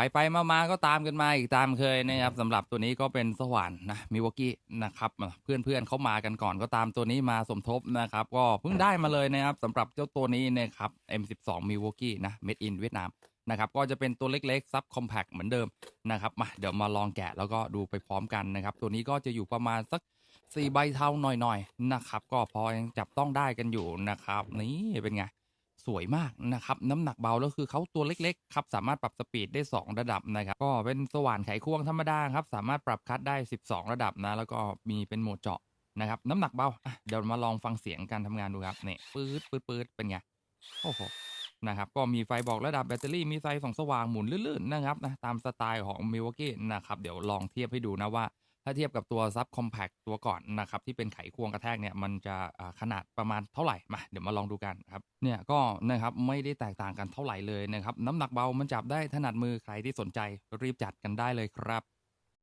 ไปไปมามาก็ตามกันมาอีกตามเคยนะครับสำหรับตัวนี้ก็เป็นสว่านนะมิวกี้นะครับเพื่อนเพื่อนๆเขามากันก่อนก็ตามตัวนี้มาสมทบนะครับ ก็เพิ่งได้มาเลยนะครับสำหรับเจ้าตัวนี้นะครับ M12 มิวกี้นะ made in เวียดนามนะครับก็จะเป็นตัวเล็กๆซับคอมแพคเหมือนเดิมนะครับมาเดี๋ยวมาลองแกะแล้วก็ดูไปพร้อมกันนะครับ ตัวนี้ก็จะอยู่ประมาณสักสี่ใบเท่าหน่อยๆนะครับ ก็พอยังจับต้องได้กันอยู่นะครับ นี่เป็นไง สวยมากนะครับ น้ำหนักเบาแล้วคือเขาตัวเล็กๆครับสามารถปรับสปีดได้ 2 ระดับนะครับ ก็เป็นสว่านไขควงธรรมดาครับ สามารถปรับคัดได้ 12 ระดับนะ แล้วก็มีเป็นโหมดเจาะนะครับน้ำหนักเบาเดี๋ยวมาลองฟังเสียงการทำงานดูครับเนี่ยปื๊ดปื๊ดปื๊ดเป็นไงโอ้โหนะครับก็มีไฟบอกระดับแบตเตอรี่มีไฟส่องสว่างหมุนลื่นๆนะครับนะตามสไตล์ของ Milwaukee นะครับเดี๋ยวลองเทียบให้ดูนะว่า ถ้าเทียบกับตัวซับคอมแพคตัวก่อนนะครับที่เป็นไขควงกระแทกเนี่ยมันจะขนาดประมาณเท่าไหร่มาเดี๋ยวมาลองดูกันครับเนี่ยก็นะครับไม่ได้แตกต่างกันเท่าไหร่เลยนะครับน้ำหนักเบามันจับได้ถนัดมือใครที่สนใจรีบจัดกันได้เลยครับ